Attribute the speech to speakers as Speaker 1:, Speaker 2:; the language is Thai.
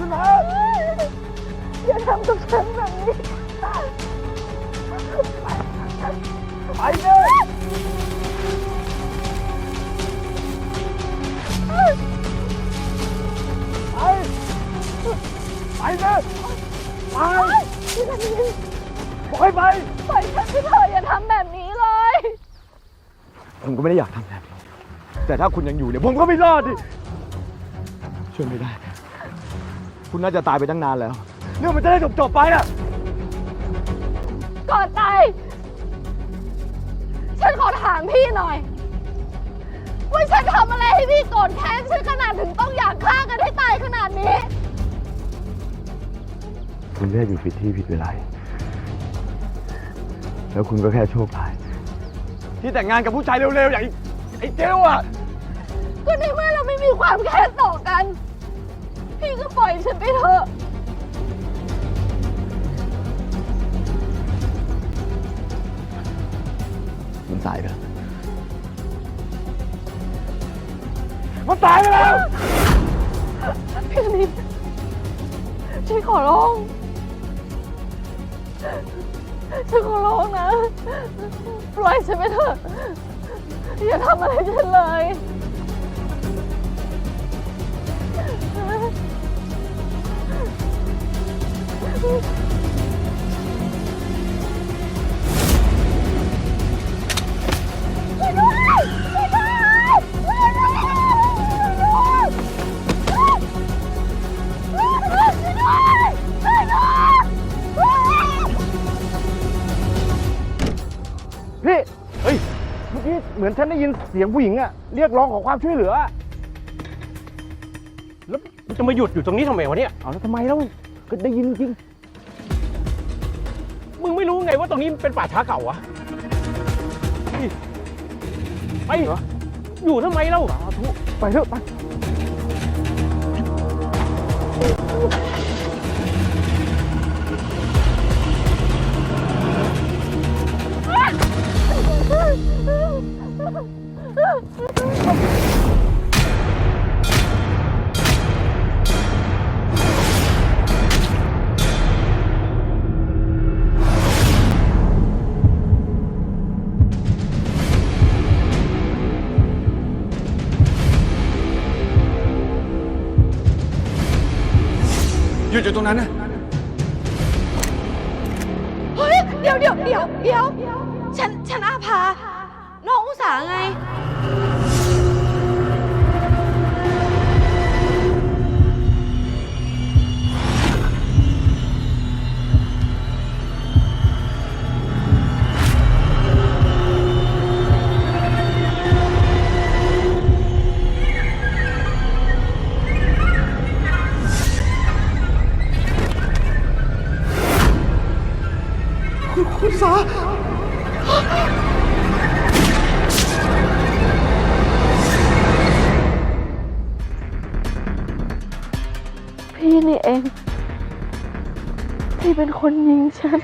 Speaker 1: คุณนะอย่าทำกับฉันแบบนี้ ไปเลยไปไปเลยไปปล่อยไป
Speaker 2: ปล่อยฉันไปเถอะอย่าทำแบบนี้เลย
Speaker 1: ผมก็ไม่ได้อยากทำแบบนี้แต่ถ้าคุณยังอยู่เนี่ยผมก็ไม่รอดดิช่วยไม่ได้ คุณน่าจะตายไปตั้งนานแล้ว เรื่องมันจะได้จบจบๆไปอะ
Speaker 2: ก่อนตายฉันขอถามพี่หน่อย ว่าฉันทำอะไรให้พี่โกรธแค้นฉันขนาดถึงต้องอยากฆ่ากันให้ตายขนาดนี้
Speaker 1: คุณแค่อยู่ผิดที่ผิดเวลาแล้วคุณก็แค่โชคร้าย ที่แต่งงานกับผู้ชายเร็วๆ อย่างไอ้ไอ้เจลอะ
Speaker 2: ก็ในเมื่อเราไม่มีความแค้นต่อกัน พี่ก็ปล่อยฉันไปเถอะ
Speaker 1: มันตายไปแล้ว มันตายไปแล้ว
Speaker 2: พี่ธนินฉันขอร้อง ฉันขอร้องนะ ปล่อยฉันไปเถอะ อย่าทำอะไรฉันเลย
Speaker 1: พี่ เฮ้ย เมื่อกี้เหมือนฉันได้ยินเสียงผู้หญิงอะเรียกร้องขอความช่วยเหลืออะ
Speaker 3: แล้วมันจะมาหยุดอยู่ตรงนี้ทำไมวะเนี่ย
Speaker 1: เอาแล้วทำไมแล้วก็ได้ยินจริง
Speaker 3: มึงไม่รู้ไงว่าตรงนี้มันเป็นป่าช้าเก่าวะนี่ไปอยู่ทำไมเล่า
Speaker 1: สาธุไปเถอะไป
Speaker 4: หยุดอยู่ตรงนั้นนะ
Speaker 2: เฮ้ยเดี๋ยวเดี๋ยวเดี๋ยวเดี๋ยวฉันฉันอาภาน้องอุตสาไง พี่นี่เองที่เป็นคนยิงฉัน